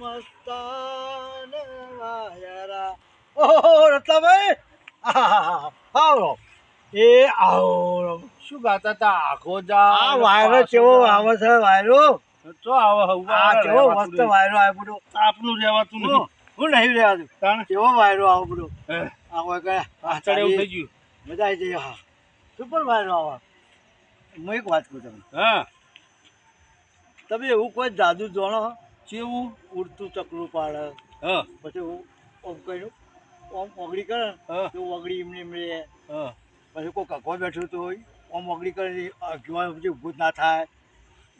મસ્તાન વાયરા. ઓહો રત્નાભાઈ. આવો. એ આવો. શું ગાતા તા આખો જા આ વાયરો કેવો આવે છે વાયરો? ચો આવે આ કેવો મસ્ત વાયરો આવ્યો બધો. આપનું રહેવાતું નથી હું નહીં રહ્યા છું તાણ? કેવો વાયરો આવો બધો. આવો કે એવું થઈ ગયું. મજા આવી જઈ હા. સુપર વાયરો આવો. હું એક વાત કહું તમને. હા. તમે એવું કોઈ જાદુ જાણો? ચેવું ઉડતું ચકલું પાડે. હા. પછી ઓમ કહ્યું ઓમ ઓગળી કરે તો ઓગળી એમને એમને રે પછી કોઈ કખો બેઠું તો હોય ઓમ ઓગળી કરે જોવા પછી ઊભું ના થાય.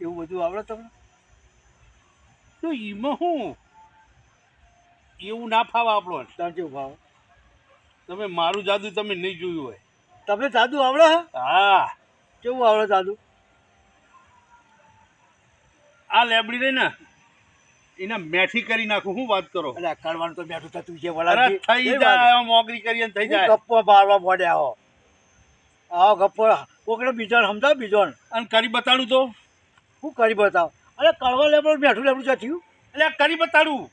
એવું બધું આવડે તમને? તો એમાં શું એવું ના ફાવે આપણો. તમે કેવું ફાવે. તમે મારું જાદુ તમે નહીં જોયું હોય. તમને જાદુ આવડે હા? કેવું આવડે જાદુ? આ લેબડી રહી ને એને મેઠી કરી નાખું હું વાત કરો? એટલે કરવાનું તો બેઠું થતું છે વળાથી. થઈ જાય મોગરી કરીએ ને થઈ જાય. ગપ્પો મારવા મોડ્યા હો. આવો ગપ્પો. કોકને બીજો સમજાવ બીજો અને કરી બતાડું તો? હું કરી બતાવ? અરે કડવા લેબડું મેઠું લેબડું છે થયું? એટલે કરી બતાડું.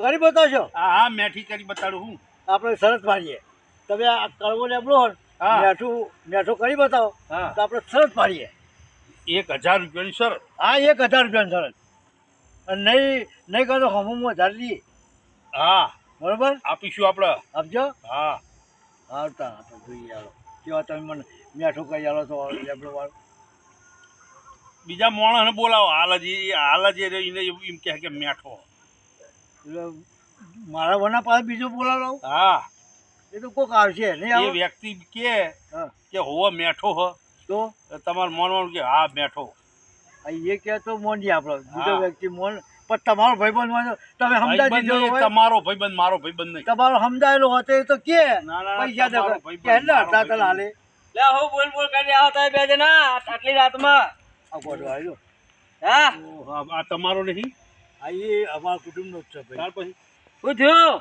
કરી બતાવશો હા હા મેઠી કરી બતાડું હું. આપણે સરસ મારીએ. તમે આ કડવો લેબડો હોય હા. મેઠું મેઠું કરી બતાવો. હા. તો આપણે સરસ મારીએ. એક હજાર રૂપિયાની શરત. હા એક હજાર રૂપિયાની સરસ અને નહીં નહીં કહો તો હમું લઈએ હા. બરોબર? આપીશું આપણે આપજો. હા. આવતા તો જોઈએ આવો. કેવા તમે મને મેઠું કહી આલો તો લેબડો વાળો. બીજા માણસને બોલાવો. હાલ જ હાલ જ એને એમ કહે કે મેઠો. એટલે મારા વના પાસે બીજો બોલાવો. હા. એ તો કોક આવશે નહીં એ વ્યક્તિ કે હા. કે હોવો મેઠો હ. તો? તમારે માનવાનું કે હા મેઠો. એ કે તો મોનજી આપણો. બીજો વ્યક્તિ મોન પણ તમારો ભાઈબંધ માનો તમે સમજાવી દીધો નહીં, હોય. તમારો ભાઈબંધ મારો ભાઈબંધ નહીં. તમારો સમજાયેલો હતો એ તો કે. ના, ના, પૈસા દે કે મારો અડધા તલ હાલે લે હો બોલ બોલ કરી આવતા બે જણા. આટલી રાતમાં. આ ગોડો આવ્યો. હા? આ આ તમારો નહીં? આ એ અમારા કુટુંબનો જ છે ભાઈ. ત્યાર પછી? શું થયું?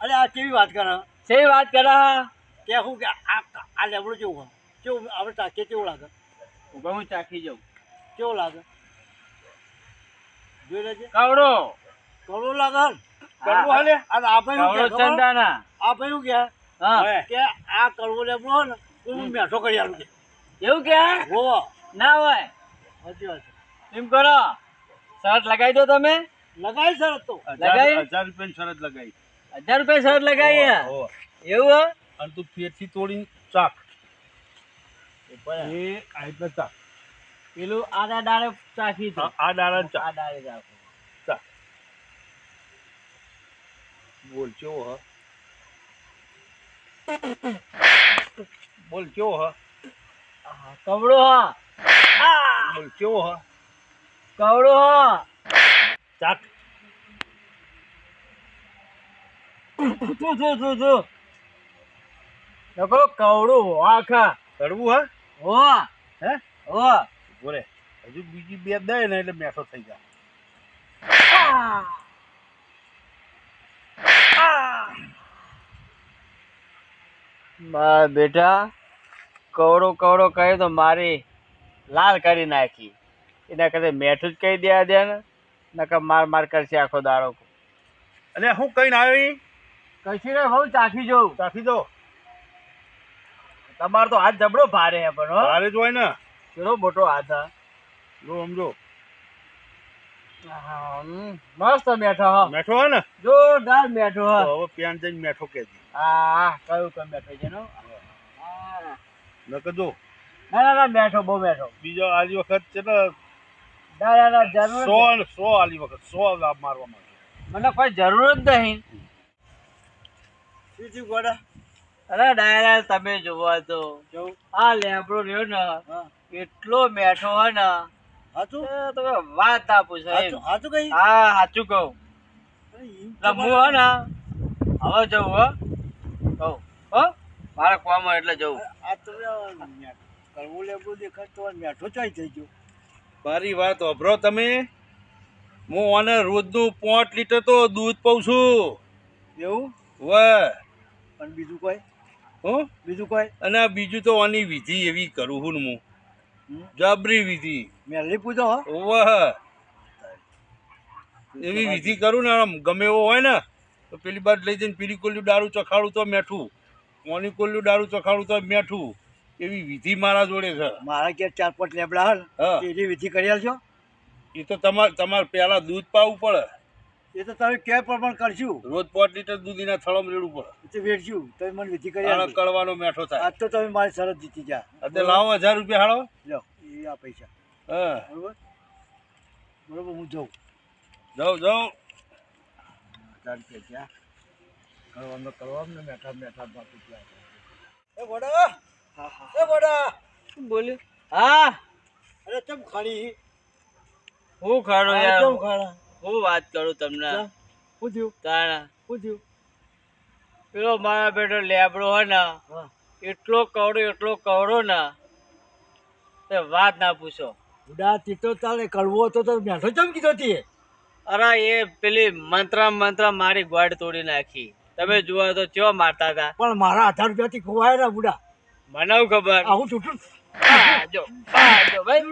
અરે આ કેવી વાત કરે? શી વાત કરા? કે શું કે આ આ લેબડો કેવું હોય? કેવું આપણે તાકે કેવું લાગે? હું ચાખી જાઉં. કેવું લાગે? જોઈ લેજે. કવડો. કડવું લાગે કડવો હાલે? અને આ ભાઈ કે ચંદાના. આ ભાઈ કે? કે આ કડવો લેબડો હોય ને તો હું મેઠો કરી આલું કે. એવું કે? હો. ના હોય. સાચી વાત એમ કરો. શર્ટ લગાવી દો તમે. લગાવી શરત તો. હજાર હજાર રૂપિયાની શરત લગાવી હજાર રૂપિયા શરત લગાવી હે? એવું અને તું ફેરથી તોડીને ચાક. એ એ આ રીતના ચાક. પેલું આડા ડાળે ચાખી આ- આ આ ડાળે ચાખો. બોલ કેવો હ? બોલ કેવો હ? કવડો હા. બોલ કેવો હ? કવડો હા. ચાક તું તું તું તું લોકો કવડું આખા. કરવું હ? હો. હે? હો. બોલે હજુ બીજી બે દે ને એટલે મેઠો થઈ જાય! મારા બેટા કવડો કવડો કહે તો મારી લાલ કરી નાખી. એના કરતા મેઠું જ કહી દે દે ને નકર માર માર કરશે આખો દાડો. અને હું કઈ આવી? કશી ને હું ચાખી જોઉં. ચાખી દો. તમારો તો હાથ જબડો ભારે હે પણ તારે જ હોય ને. કેવો મોટો હાથ હે જો સમજો. મસ્ત બેઠો હો. મેઠો હોય ને? જોરદાર બેઠો હો. હવે પેન જઈને મેઠો કે હા કયું કમ બેઠો છે નો. નકર જો ના ના ના બેઠો બહુ બેઠો બીજો આલી વખત છે ને ના ના ના જરૂર સો સો આલી વખત સો લાભ મારવા માંગે મને કોઈ જરૂર જ નહીં. બીજું ગોડા? અરે ડાયરા તમે જોવા તો. જો. આ લેબડો રહ્યો ને. હા. એટલો મેઠો હોય ને. સાચું એ તમે વાત આપું પૂછો સાચું હાચું- હાચું કઈ? હા સાચું કહું. એટલે હું હો ને હવે જવું હો. કહું. હો? મારે કોમ એટલે જવું આ તો કરવું લેવું દેખાતો દેખાય તો મેઠો ચાઈ થઈ ગયો. મારી વાત અભરો તમે. હું આને રોજનું પાંચ લીટર તો દૂધ પાઉં છું. એવું? વે પણ બીજું કોઈ? હું? બીજું કોઈ? અને બીજું તો આની વિધિ એવી કરું છું ને હું. હમ? જબરી વિધિ. મેલી પૂજો હો. ઓવે એવી વિધિ કરું ને આમ ગમે એવો હોય ને તો પેલી બાદ લઈ જઈને પીલી કોલ્યું દારૂ ચખાડું તો મેઠું. મોની કોલ્યું દારૂ ચખાડું તો મેઠું. એવી વિધિ મારા જોડે છે. મારા ઘેર ચાર પાંચ લેબડા હે એની વિધિ કરી આલજો. એ તો તમારે તમારે પહેલાં દૂધ પાવું પડે. એ તો તમે કે પ્રમાણ કરશું? રોજ પાંચ લીટર દૂધીના થળમ રેડું પડે. તો વેચશું. તમે મને વિધિ કરી કડવાનો મેઠો થાય. આજ તો તમે મારી શરત જીતી જા અત્યારે લાવો હજાર રૂપિયા હાડો લો એ આ પૈસા. હા. બરોબર? બરોબર હું જાઉં. જાઉં જાઉં હજાર રૂપિયા ત્યાં કરવાનું કરવા ને મેઠા મેઠા બાકી ત્યાં એ વડા! એ વડા! શું બોલ્યું? હા? અરે તમ ખાણી? હું ખાડો યાર? ચમ ખાણા? હું વાત કરું તમને? પેલો મારા બેટો લેબડો હોય ને એટલો કવડો એટલો કવડો ને તે વાત ના પૂછો. ઉડા તીતો તારે કડવો હતો તો મેઠો ચમ કીધો તી? અરે એ પેલી મંત્ર મંત્ર મારી ગોડ તોડી નાખી. તમે જુઓ તો ચેવા મારતા હતા? પણ મારા આધાર રૂપિયા થી ખોવાય ને બુડા મને ખબર? આવું છૂટું? જો જો ભાઈ.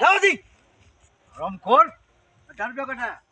તમે રમખોર હજાર રૂપિયા કટા